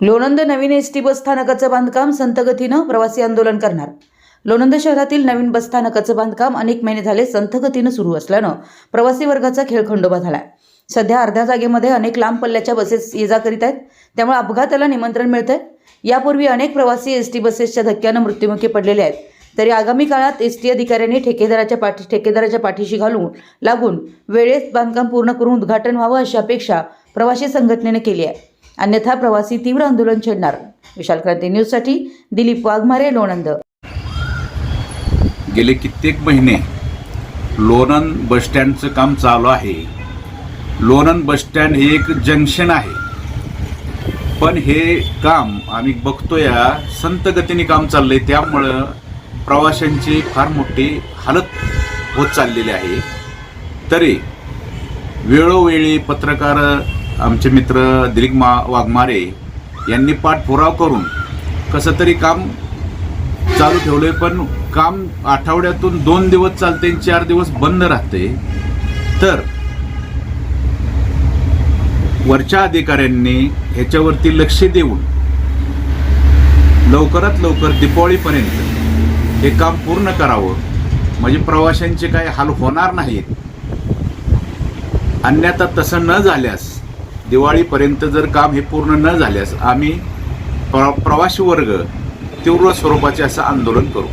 लोणंद नवीन S T bus स्थानकाचं बांधकाम संतगतीनं प्रवासी आंदोलन करणार. लोणंद शहरातील नवीन बस स्थानकाचं बांधकाम अनेक महिने झाले संथगतीनं सुरू असल्यानं प्रवासी वर्गाचा खेळखंडोबा झालाय. सध्या अर्ध्या जागेमध्ये अनेक लांब पल्ल्याच्या बसेस ये जा करीत आहेत. त्यामुळे अपघाताला निमंत्रण मिळतंय. यापूर्वी अनेक प्रवासी एस टी बसेसच्या धक्क्यानं मृत्युमुखी पडलेले आहेत. तरी आगामी काळात एस टी अधिकाऱ्यांनी ठेकेदाराच्या पाठी ठेकेदाराच्या पाठीशी घालून लागून वेळेत बांधकाम पूर्ण करून उद्घाटन व्हावं अशी अपेक्षा प्रवासी संघटनेने केली आहे. अन्यथा प्रवासी तीव्र आंदोलन छेडणार. विशाल क्रांती न्यूजसाठी दिलीप वाघमारे लोणंद. गेले कित्येक महिने लोणंद बसस्टँडचं काम चालू आहे. लोणंद बसस्टँड हे एक जंक्शन आहे. पण हे काम आम्ही बघतोय संत गतीने काम चाललंय. त्यामुळं प्रवाशांची फार मोठी हालत होत चाललेली आहे. तरी वेळोवेळी पत्रकार आमचे मित्र दिलीप मा वाघमारे यांनी पाठपुराव करून कसं तरी काम चालू ठेवलंय पण काम आठवड्यातून दोन दिवस चालते आणि चार दिवस बंद राहते तर वरच्या अधिकाऱ्यांनी ह्याच्यावरती लक्ष देऊन लवकरात लवकर दिपावळीपर्यंत हे काम पूर्ण करावं. म्हणजे प्रवाशांचे काही हाल होणार नाहीत. अन्यथा तसं न झाल्यास दिवाळीपर्यंत जर काम हे पूर्ण न झाल्यास आम्ही प्र प्रवासी वर्ग तीव्र स्वरूपाचे असं आंदोलन करू.